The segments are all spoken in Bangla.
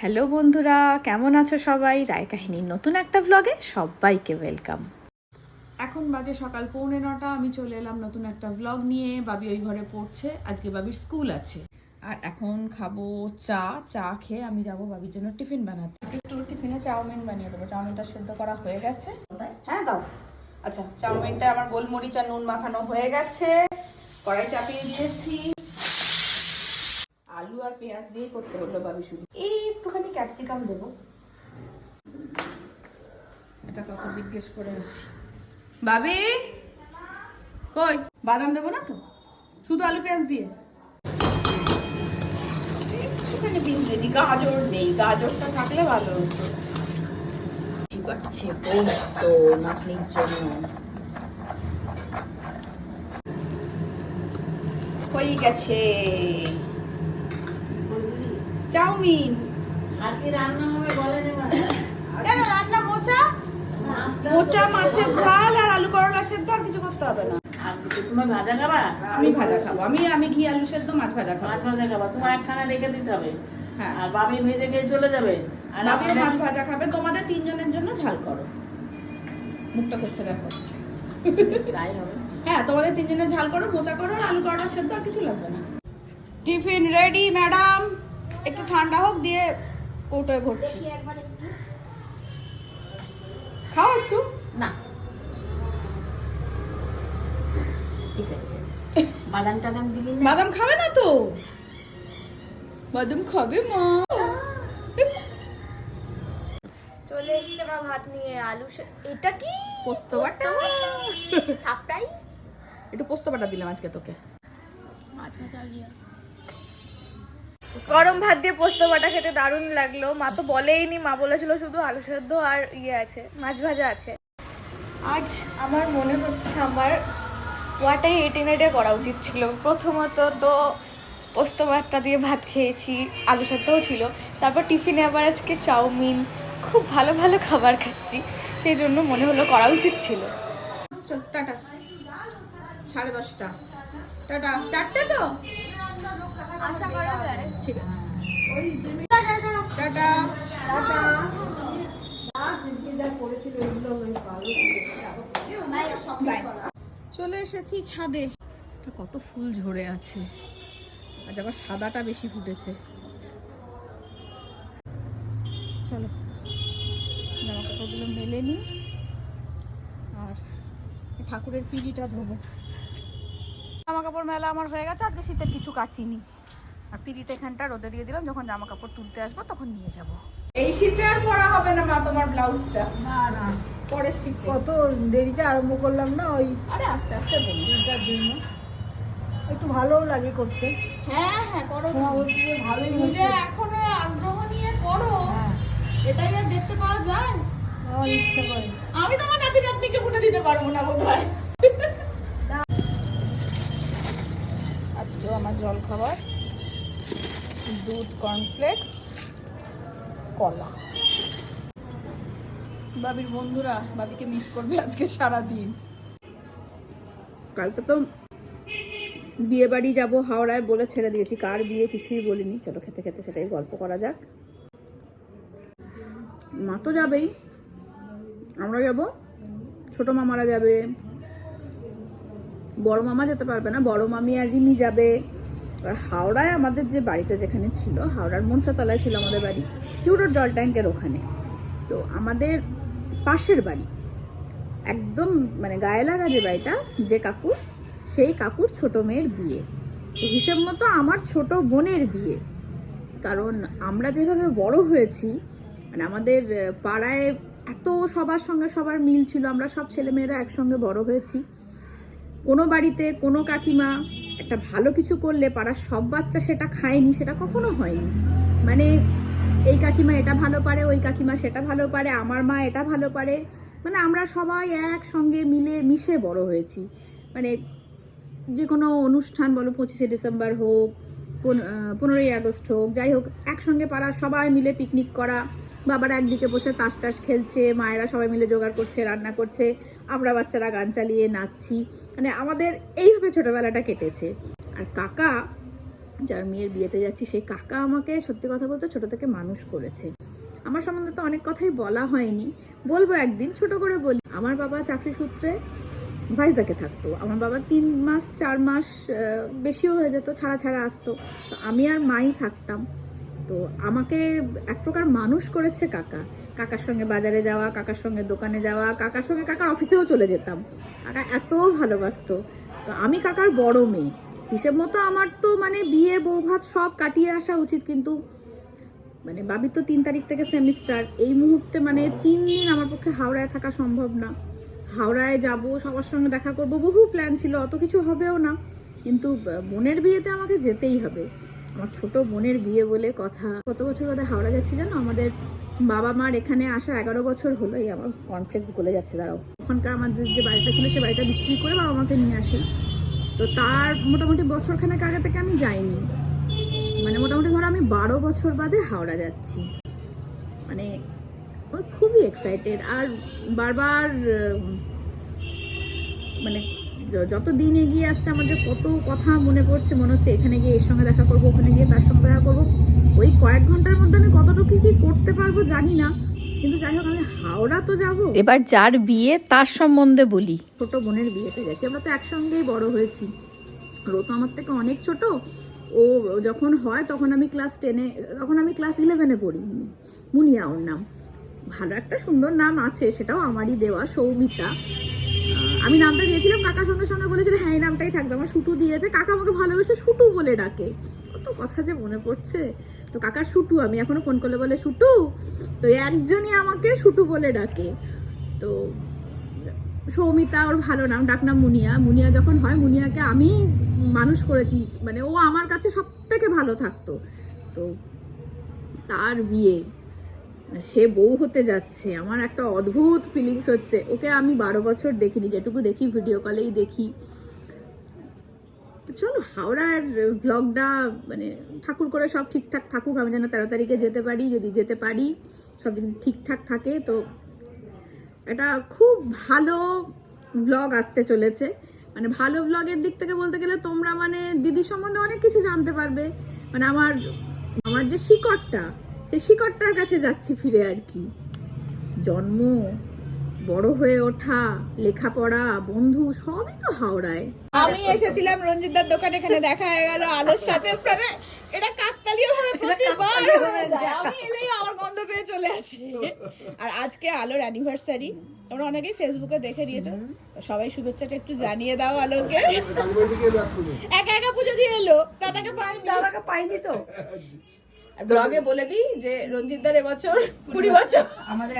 হ্যালো বন্ধুরা কেমন আছো সবাই? রায় কাহিনীর নতুন একটা ব্লগে সবাইকে ওয়েলকাম এখন বাজে সকাল পৌনে নটা আমি চলে এলাম নতুন একটা ব্লগ নিয়ে। বাবি ওই ঘরে পড়ছে আজকে বাবির স্কুল আছে। আর এখন খাব চা চা খেয়ে আমি যাব বাবির জন্য টিফিন বানাতে। একটু টিফিনে চাউমিন বানিয়ে দেবো। চাউমিনটা সেদ্ধ করা হয়ে গেছে। হ্যাঁ দাও। আচ্ছা চাউমিনটা আমার গোলমরিচ আর নুন মাখানো হয়ে গেছে। কড়াই চাপিয়ে দিয়েছি। আলু আর পেঁয়াজ দিয়ে করতে বলল বাবি শুধু। এই ক্যাপসিকাম দেবো। এটা কত জিজ্ঞেস করে আসি বাবি কই? বাদাম দেবো না তো? শুধু আলু পেঁয়াজ দিয়ে। একটুখানি বিন রেডি গাজর নেই গাজরটা থাকলে ভালো হতো। চিবাচ্ছে পোস্ত নাতনির জন্য? হয়ে গেছে। চাউমিন। কেন রান্না মোচা? মোচা মাছের ঝাল আর আলু করলা সেদ্ধ আর কিছু করতে হবে না। তুমি ভাজা খাবা? আমি ভাজা খাব। আমি আমি ঘি আলু সেদ্ধ মাছ ভাজা খাব। মাছ ভাজা খাবা। তোমার একখানা রেখে দিতে হবে। হ্যাঁ। আর বাবি ভেজে খেয়ে চলে যাবে। আর আমাদের- মাছ ভাজা খাবে। তোমাদের তিনজনের জন্য ঝাল করো। মুখটা করছে দেখো। তাই হবে। হ্যাঁ তোমাদের তিনজনের ঝাল করো মোচা করো আর আলু করলা সেদ্ধ আর কিছু লাগবে না। Tiffin ready madam. একটু ঠান্ডা হোক দিয়ে কৌটোয় ভরছি। খাও একটু। না। ঠিক আছে। বাদাম টাদাম দিলি না? বাদাম খাবে না তো? বাদাম খাবে মা। চলে এসছে মা ভাত নিয়ে আলু সে- এটা কি? পোস্ত বাটা। সারপ্রাইজ একটু পোস্ত বাটা দিলাম আজকে তোকে। মাছ গিয়া গরম ভাত দিয়ে পোস্ত বাটা খেতে দারুণ লাগল। মা তো বলেইনি, মা বলেছিল শুধু আলু সেদ্ধ আর ইয়ে আছে, মাছ ভাজা আছে। আজ আমার মনে হচ্ছে আমার ওয়াটাই এইটিন এডে করা উচিত ছিল। প্রথমত তো পোস্ত বাটটা দিয়ে ভাত খেয়েছি, আলু সেদ্ধও ছিল। তারপর টিফিনে আবার আজকে চাউমিন, খুব ভালো ভালো খাবার খাচ্ছি। সেই জন্য মনে হলো করা উচিত ছিল। টাটা। সাড়ে দশটা। টাটা। চারটে তো? আশা করা যায়। ঠিক আছে। টাটা. চলে এসেছি ছাদে। এটা কত ফুল ঝরে আছে। আজ আবার সাদাটা বেশি ফুটেছে। চলো। জামা কাপড়গুলো মেলে নিই। আর ঠাকুরের পিড়িটা ধোবো। জামা কাপড় মেলা আমার হয়ে গেছে আজকে শীতের কিছু কাচিনি আর পিড়িটা এখানটা রোদে দিয়ে দিলাম যখন জামা কাপড় তুলতে আসব তখন নিয়ে যাব। এই শীতে আর পরা হবে না মা তোমার ব্লাউজটা? না না। পরের শীতে। কত দেরিতে আরম্ভ করলাম না ওই আরে আস্তে আস্তে বলি জন্য। একটু ভালোও লাগে করতে। হ্যাঁ হ্যাঁ করো ভালোই যে হচ্ছে এখনও আগ্রহ নিয়ে করো হ্যাঁ। এটাই আর দেখতে পাওয়া যায়? আমার ইচ্ছা করে। আমি তোমার নাতি নাতনিকে মুটে দিতে পারব না বোধ হয় আজকেও আমার জল খাবার দুধ কর্নফ্লেক্স কলা। বাবির বন্ধুরা, বাবিকে মিস করবে আজকে সারা দিন কালকে তো বিয়ে বাড়ি যাব হাওড়ায় বলে ছেড়ে দিয়েছি, কার বিয়ে কিছুই বলিনি। চলো খেতে খেতে সেটাই গল্প করা যাক। মা তো যাবেই। আমরা যাব। ছোট মামারা যাবে। বড় মামা যেতে পারবে না, বড় মামি আর রিমি যাবে। হাওড়ায় আমাদের যে বাড়িটা যেখানে ছিল, হাওড়ার মনসাতলায় ছিল আমাদের বাড়ি টিউরোর জল ট্যাঙ্কের ওখানে। তো আমাদের পাশের বাড়ি, একদম মানে গায়ে লাগা যে বাড়িটা, যে কাকুর, সেই কাকুর ছোট মেয়ের বিয়ে। তো হিসেব মতো আমার ছোট বোনের বিয়ে। কারণ আমরা যেভাবে বড় হয়েছি মানে আমাদের পাড়ায় এত সবার সঙ্গে সবার মিল ছিল, আমরা সব ছেলেমেয়েরা একসঙ্গে বড় হয়েছি। কোনো বাড়িতে কোনো কাকিমা একটা ভালো কিছু করলে পাড়ার সব বাচ্চা সেটা খায়নি, সেটা কখনো হয়নি। মানে এই কাকিমা এটা ভালো পারে, ওই কাকিমা সেটা ভালো পারে, আমার মা এটা ভালো পারে। মানে আমরা সবাই একসঙ্গে মিলে মিশে বড় হয়েছি। মানে যে কোনো অনুষ্ঠান বলো, পঁচিশে ডিসেম্বর হোক, পন- পনেরোই আগস্ট হোক, যাই হোক, একসঙ্গে পাড়ার সবাই মিলে পিকনিক করা বাবারা একদিকে বসে তাস টাস খেলছে, মায়েরা সবাই মিলে জোগাড় করছে, রান্না করছে, আমরা বাচ্চারা গান চালিয়ে নাচছি। মানে আমাদের এইভাবে ছোটবেলাটা কেটেছে। আর কাকা, যার মেয়ের বিয়েতে যাচ্ছি, সেই কাকা আমাকে সত্যি কথা বলতে ছোট থেকে মানুষ করেছে। আমার সম্বন্ধে তো অনেক কথাই বলা হয়নি। বলব একদিন, ছোট করে বলি। আমার বাবা চাকরি সূত্রে ভাইজাকে থাকতো। আমার বাবা তিন মাস, চার মাস বেশিও হয়ে যেত, ছাড়া ছাড়া আসতো। তো আমি আর মাই থাকতাম। তো আমাকে এক প্রকার মানুষ করেছে কাকা। কাকার সঙ্গে বাজারে যাওয়া, কাকার সঙ্গে দোকানে যাওয়া, কাকার সঙ্গে কাকার অফিসেও চলে যেতাম। কাকা এত ভালোবাসতো। তো আমি কাকার বড় মেয়ে। হিসেব মতো আমার তো মানে বিয়ে বউ ভাত সব কাটিয়ে আসা উচিত, কিন্তু মানে বাবির তো তিন তারিখ থেকে সেমিস্টার। এই মুহূর্তে মানে তিন দিন আমার পক্ষে হাওড়ায় থাকা সম্ভব না। হাওড়ায় যাব, সবার সঙ্গে দেখা করব, বহু প্ল্যান ছিল, অত কিছু হবেও না। কিন্তু বোনের বিয়েতে আমাকে যেতেই হবে। আমার ছোট বোনের বিয়ে বলে কথা। কত বছর বাদে হাওড়া যাচ্ছি জানো? আমাদের বাবা মার এখানে আসা এগারো বছর হলোই আমার কনফ্লেক্স গলে যাচ্ছে, দাঁড়াও। ওখানকার আমাদের যে বাড়িটা ছিল সে বাড়িটা বিক্রি করে বাবা মাকে নিয়ে আসি। তো তার মোটামুটি বছরখানেক আগে থেকে আমি যাইনি। মানে মোটামুটি ধরো আমি বারো বছর বাদে হাওড়া যাচ্ছি। মানে খুবই এক্সাইটেড আর বারবার মানে যত দিন এগিয়ে আসছে আমার যে কত কথা মনে পড়ছে মনে হচ্ছে এখানে গিয়ে এর সঙ্গে দেখা করব ওখানে গিয়ে তার সঙ্গে দেখা করব। ওই কয়েক ঘণ্টার মধ্যে আমি কতটুকু কি করতে পারব জানি না কিন্তু যাই হোক আমি হাওড়া তো যাব। এবার যার বিয়ে তার সম্বন্ধে বলি। ছোট বোনের বিয়েতে যাচ্ছি আমরা তো একসঙ্গেই বড় হয়েছি। ও তো আমার থেকে অনেক ছোট ও যখন হয় তখন আমি ক্লাস টেনে তখন আমি ক্লাস ইলেভেনে পড়ি মুনিয়া ওর নাম। ভালো একটা সুন্দর নাম আছে সেটাও আমারই দেওয়া সৌমিতা। আমি নামটা দিয়েছিলাম কাকা সঙ্গে সঙ্গে বলেছিল হ্যাঁ এই নামটাই থাকবে। আমার শুটু দিয়েছে। কাকা আমাকে ভালোবেসে শুটু বলে ডাকে। কত কথা যে মনে পড়ছে। তো কাকার শুটু আমি এখনও ফোন করলে বলে শুটু তো একজনই আমাকে শুটু বলে ডাকে। তো সৌমিতা, ওর ভালো নাম, ডাক ডাকনাম মুনিয়া। মুনিয়া যখন হয়, মুনিয়াকে আমি মানুষ করেছি। মানে ও আমার কাছে সব থেকে ভালো থাকতো। তো তার বিয়ে। সে বউ হতে যাচ্ছে, আমার একটা অদ্ভুত ফিলিংস হচ্ছে। ওকে আমি বারো বছর দেখিনি, যেটুকু দেখি ভিডিও কলেই দেখি। তো চলো, হাওড়ার ব্লগটা মানে ঠাকুর করে সব ঠিকঠাক থাকুক, আমি যেন তেরো তারিখে যেতে পারি, যদি যেতে পারি, সব যদি ঠিকঠাক থাকে, তো এটা খুব ভালো ব্লগ আসতে চলেছে। মানে ভালো ব্লগের দিক থেকে বলতে গেলে তোমরা মানে দিদির সম্বন্ধে অনেক কিছু জানতে পারবে। মানে আমার আমার যে শিকড়টা সেই শিকড়টার কাছে যাচ্ছি ফিরে আর কি। জন্ম বড় হয়ে ওঠা লেখাপড়া বন্ধু সবই তো হাওড়ায়। আমি এসেছিলাম রঞ্জিতদার দোকানে এখানে দেখা হয়ে গেল আলোর সাথে এটা কাকতালীয় ভাবে প্রতিবার হয়ে যায়। আমি এলেই আমার গন্ধ পেয়ে চলে আসি। আর আজকে আলোর অ্যানিভার্সারি তোমরা অনেকেই ফেসবুকে দেখে দিয়েছ সবাই শুভেচ্ছাটা একটু জানিয়ে দাও আলোকে। একা একা পুজো দিয়ে এলো। দাদাকে পাইনি। দাদাকে পাইনি তো? আর ব্লগে বলে দিই যে রঞ্জিতদার এবছর কুড়ি বছর। আমাদের।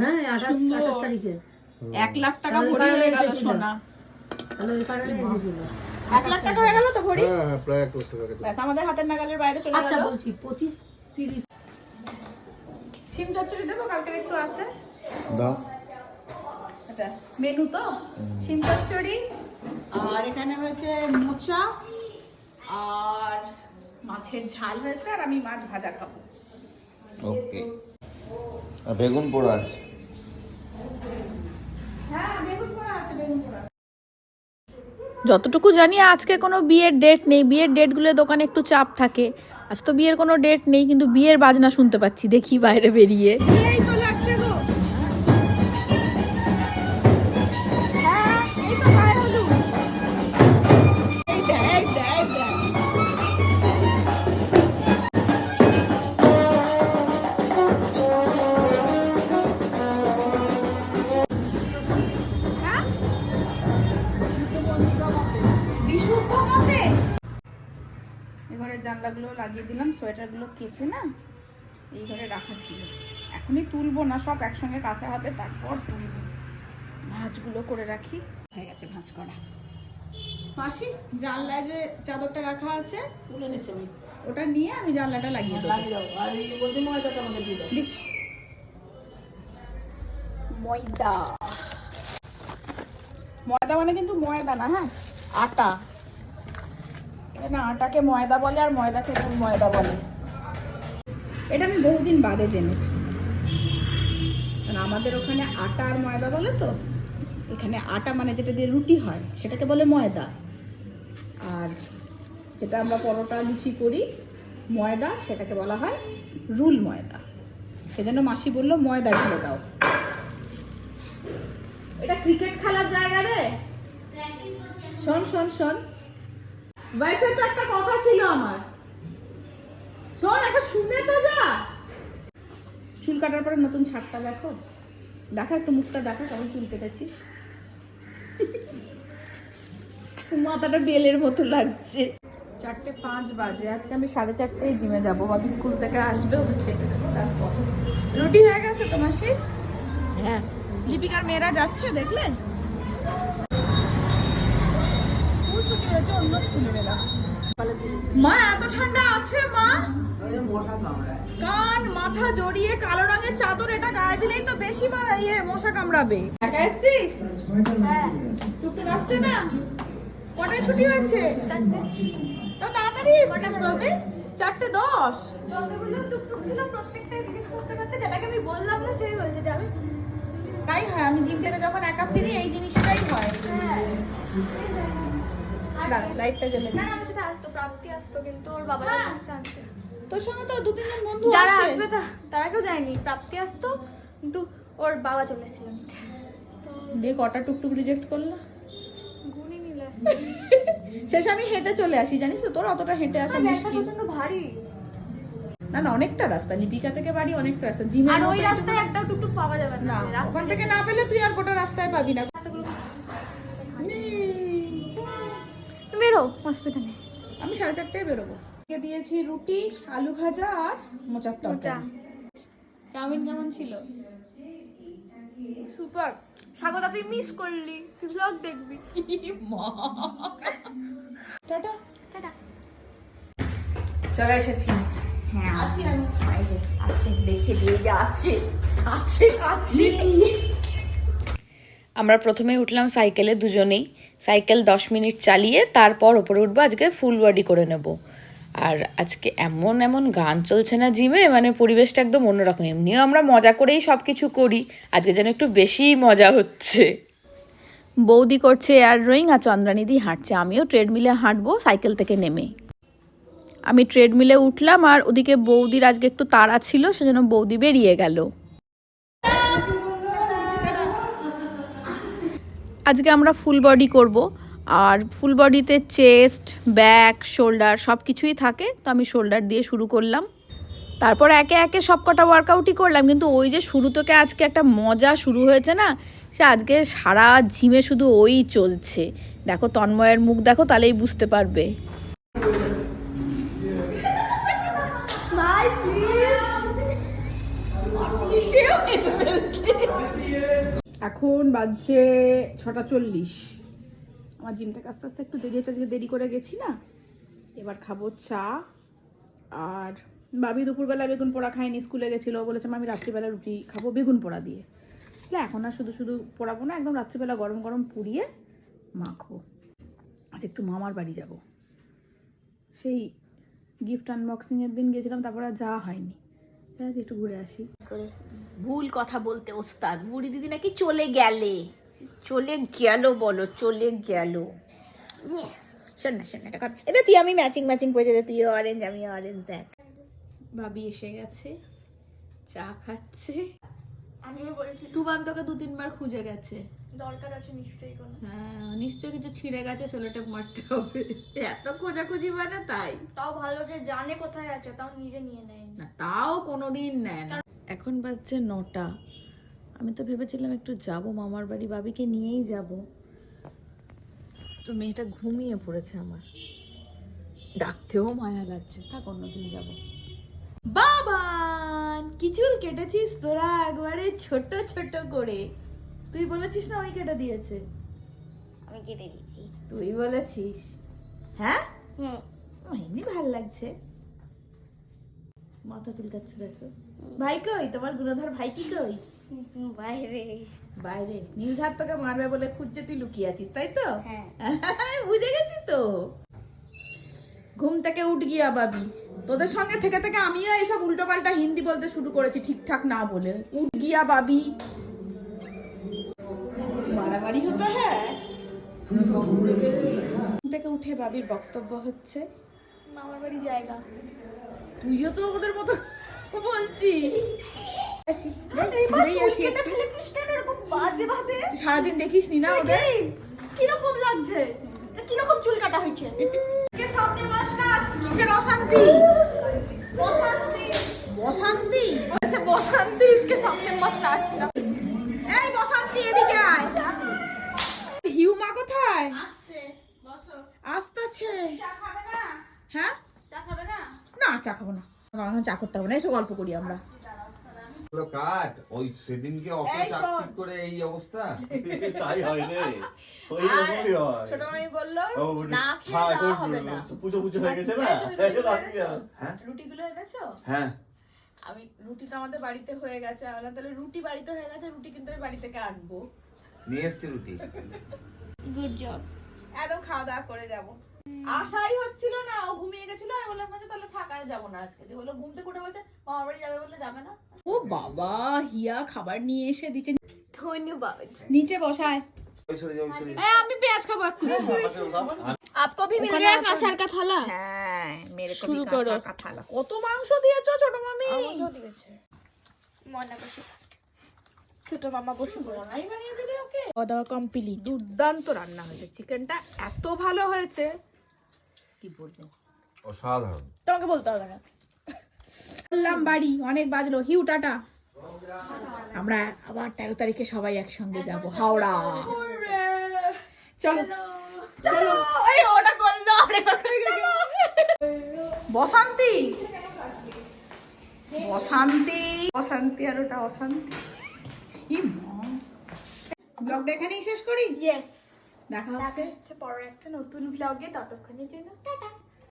হ্যাঁ আঠাশ আঠাশ তারিখে। এক লাখ টাকা ভরি হয়ে গেল। সোনা। তাহলে ওই কারণে এসেছিল। এক লাখ টাকা হয়ে গেল তো ভরি? হ্যাঁ প্রায় এক লাখ টাকা আমাদের হাতের নাগালের বাইরে চলে আচ্ছা বলছি পঁচিশ তিরিশ। সিম চচ্চড়ি দেবো কালকের একটু আছে। দাও। আচ্ছা মেনু তো? সিম চচ্চড়ি। আর এখানে হয়েছে মোচা। আর মাছের ঝাল হয়েছে আর আমি মাছ ভাজা খাব। ওকে। আর বেগুন পোড়া আছে? হ্যাঁ বেগুন পোড়া আছে বেগুন পোড়া যতটুকু জানি আজকে কোনো বিয়ের ডেট নেই। বিয়ের ডেটগুলো দোকানে একটু চাপ থাকে। আজ তো বিয়ের কোনো ডেট নেই কিন্তু বিয়ের বাজনা শুনতে পাচ্ছি। দেখি বাইরে বেরিয়ে। লাগিয়ে দিলাম সোয়েটারগুলো কেচে না এই ঘরে রাখা ছিল। এখনই তুলবো না সব একসঙ্গে কাঁচা হবে তারপর তুলবো। ভাঁজগুলো করে রাখি। হয়ে গেছে ভাঁজ করা। মাসি জানলায় যে চাদরটা রাখা আছে তুলে নিচ্ছে ওটা নিয়ে আমি জানলাটা লাগিয়ে দেবো। দিচ্ছি। ময়দা। ময়দা মানে কিন্তু ময়দা না হ্যাঁ? আটা। এখানে আটাকে ময়দা বলে আর ময়দাকে ময়দা বলে। এটা আমি বহুদিন বাদে জেনেছি। কারণ আমাদের ওখানে আটা আর ময়দা বলে তো? এখানে আটা মানে যেটা দিয়ে রুটি হয় সেটাকে বলে ময়দা। আর যেটা আমরা পরোটা লুচি করি ময়দা সেটাকে বলা হয় রুল ময়দা। সেজন্য মাসি বলল ময়দা ঢেলে দাও। এটা ক্রিকেট খেলার জায়গা রে? শোন শোন শোন। বাইসে তো একটা কথা ছিল আমার। শোন একটা শুনে তো যা। চুল কাটার পরে নতুন ছাটটা দেখো। দেখা একটু মুখটা দেখা কেমন চুল কেটেছিস মাথাটা বেলের মতো লাগছে। চারটে পাঁচ বাজে আজকে আমি সাড়ে চারটেই জিমে যাব। বাবি স্কুল থেকে আসবে ওকে খেতে দেবো তারপর। রুটি হয়ে গেছে তোমার সেই হ্যাঁ। লিপিকার মেয়েরা যাচ্ছে দেখলে? চাদর, এটা গায়ে দিলেই তো বেশি ইয়ে হ্যাঁ। না? ছুটি হয়েছে? তো তাড়াতাড়ি চারটে করতে আমি বললাম না হয়েছে তাই হয়, আমি জিম থেকে যখন একা ফিরি, এই জিনিসটাই দাঁড়া লাইটটা জ্বলে না না আমার সাথে আসতো প্রাপ্তি আসতো কিন্তু ওর বাবা আসছে আনতে। তোর সঙ্গে তো দু তিনজন বন্ধু যারা আসবে তারা কেউ যায়নি। প্রাপ্তি আসতো কিন্তু ওর বাবা চলে এসেছিল নিতে। দিয়ে কটা টুকটুক রিজেক্ট করল? গুনি নিলে আসছে শেষ আমি হেঁটে চলে আসি জানিস তো তোর অতটা হেঁটে আসা মুশকিল। ভারী। না না অনেকটা রাস্তা লিপিকা থেকে বাড়ি অনেকটা রাস্তা জিমে আর ওই রাস্তায় একটা টুকটুক পাওয়া যাবে না। ওখান থেকে না পেলে তুই আর গোটা রাস্তায় পাবি না। রাস্তাগুলো বেরো অসুবিধা নেই আমি সাড়ে চারটায় বেরোবো। দিয়ে দিয়েছি রুটি আলু ভাজা আর মোচার তরকারি। চাউমিন কেমন ছিল? সুপার। স্বাগতা তুই মিস করলি। তুই ব্লগ দেখবি। টাটা। টাটা। চলে এসেছি। হ্যাঁ। আছি আমি। আছে। দেখে দিয়ে যে আছে। আছে আছে। আমরা প্রথমে উঠলাম সাইকেলে দুজনেই। সাইকেল দশ মিনিট চালিয়ে তারপর ওপরে উঠবো, আজকে ফুল বডি করে নেব। আর আজকে এমন এমন গান চলছে না জিমে মানে পরিবেশটা একদম অন্যরকম। এমনিও আমরা মজা করেই সব কিছু করি, আজকে যেন একটু বেশিই মজা হচ্ছে। বৌদি করছে এয়ার ড্রয়িং আর চন্দ্রানিদি হাঁটছে। আমিও ট্রেডমিলে হাঁটবো সাইকেল থেকে নেমে। আমি ট্রেডমিলে উঠলাম আর ওদিকে বৌদির আজকে একটু তাড়া ছিল, সেজন্য বৌদি বেরিয়ে গেল। আজকে আমরা ফুল বডি করব। আর ফুল বডিতে চেস্ট ব্যাক শোল্ডার সব কিছুই থাকে। তো আমি শোল্ডার দিয়ে শুরু করলাম। তারপর একে একে সব কটা ওয়ার্কআউটই করলাম। কিন্তু ওই যে শুরু থেকে আজকে একটা মজা শুরু হয়েছে না, সে আজকে সারা জিমে শুধু ওই চলছে। দেখো তন্ময়ের মুখ, দেখো তাহলেই বুঝতে পারবে। এখন বাজছে ছটা চল্লিশ। আমার জিম থেকে আস্তে আস্তে একটু দেরি হচ্ছে, আজকে দেরি করে গেছি না। এবার খাব চা। আর বাবি দুপুরবেলা বেগুন পোড়া খায়নি, স্কুলে গেছিল, বলেছে আমি রাত্রিবেলা রুটি খাব বেগুন পোড়া দিয়ে। তাহলে এখন আর শুধু শুধু পোড়াবো না, একদম রাত্রিবেলা গরম গরম পুড়িয়ে মাখো আজ একটু মামার বাড়ি যাব। সেই গিফট আনবক্সিংয়ের দিন গেছিলাম, তারপরে যাওয়া হয়নি। একটু ঘুরে আসি। ভুল কথা বলতে ওস্তাদ। বুড়ি দিদি নাকি চলে গেলে। চলে গেল বলো চলে গেল। শোন না শোন না একটা কথা। এটা তুই আমি ম্যাচিং ম্যাচিং পড়েছে তুই অরেঞ্জ আমি অরেঞ্জ দেখ। ভাবি এসে গেছে চা খাচ্ছে। আমিও বলেছি টুবান তোকে দু তিনবার খুঁজে গেছে। দরকার আছে নিশ্চয়ই কোনো। হ্যাঁ নিশ্চয়ই কিছু ছিঁড়ে গেছে সোলোটেপ মারতে হবে। এত খোঁজাখুঁজি মানে তাই। তাও ভালো যে জানে কোথায় আছে তাও নিজে নিয়ে নেয় না তাও কোনোদিন নেয় না। এখন বাজছে নটা। আমি তো ভেবেছিলাম একটু যাব মামার বাড়ি বাবিকে নিয়েই যাব। তো মেয়েটা ঘুমিয়ে পড়েছে আমার। ডাকতেও মায়া লাগছে। থাক অন্যদিন যাব। বাবান কি চুল কেটেছিস তোরা একবারে ছোট ছোট করে। তুই বলেছিস না ওই কেটে দিয়েছে? আমি কেটে দিচ্ছি তুই বলেছিস? হ্যাঁ? হুম ও, এমনি ভালো লাগছে। মাথা চুলকাচ্ছে দেখো। ভাই কই? তোমার গুণধর ভাই কি কই? বাইরে। বাইরে। নীলঘাট তোকে মারবে বলে খুঁজছে তুই লুকিয়ে আছিস তাই তো? হ্যাঁ। বুঝে গেছি তো? ঘুম থেকে উঠ গিয়া বাবি। তোদের সঙ্গে থেকে থেকে আমিও এইসব উল্টো পাল্টা হিন্দি বলতে শুরু করেছি ঠিকঠাক না বলে। উঠ গিয়া বাবি। মারামারি হতো হ্যাঁ? ঘুম থেকে উঠে বাবির বক্তব্য হচ্ছে মামার বাড়ি জায়গা। তুইও তো ওদের মতো বলছি। সারাদিন দেখিস নি না ওদের? কীরকম লাগছে? কীরকম চুল কাটা হয়েছে? সামনে মাছ কিসের অশান্তি? বসন্তি। আচ্ছা বসান্তি সামনে না। এই বসন্তি এদিকে আয়। হিউমা কোথায়? আসতেছে। হ্যাঁ? না চা খাব না। এখন চা করতে হবে না এসে গল্প করি আমরা। কাট ওই সেদিনকে অত এই শোন। চাকচিক করে এই অবস্থা? তাই হয় রে ওই হয়। ছোট মামি বলল না খেয়ে হ্যাঁ, হবে না। পুজো পুজো হয়ে গেছে না? রুটিগুলো এনেছো? হ্যাঁ? রুটিগুলো এনেছো? হ্যাঁ। আমি রুটি তো আমাদের বাড়িতে হয়ে গেছে। আমরা তাহলে রুটি বাড়িতে হয়ে গেছে রুটি কিন্তু আমি বাড়ি থেকে আনব। নিয়ে এসছি রুটি। গুড জব একদম খাওয়া দাওয়া করে যাব। আশাই হচ্ছিল না ও ঘুমিয়ে গেছিল আমি বললাম মানে তাহলে থাকা যাব না আজকে। দিয়ে বলল ঘুমতে কোটে বলছে মামার বাড়ি যাবে বলে যাবে না? ও বাবা হিয়া খাবার নিয়ে এসে দিচ্ছে। ধন্যবাদ। নিচে বসায় হ্যাঁ, দুর্দান্ত রান্না হয়েছে। চিকেনটা এত ভালো হয়েছে। কি বলব? অসাধারণ। তোমাকে বলতে হবে না। বললাম বাড়ি অনেক বাজলো। হিউ টাটা। আমরা আবার তেরো তারিখে সবাই একসঙ্গে যাব। হাওড়া। চলো। চলো। এই ওটা করল আরে বসন্তি। বসন্তি। বসন্তি আর ওটা অশান্তি। ব্লগটা এখানেই শেষ করি? ইয়েস দেখা হচ্ছে। পরের একটা নতুন ব্লগে ততক্ষণের জন্য টাটা।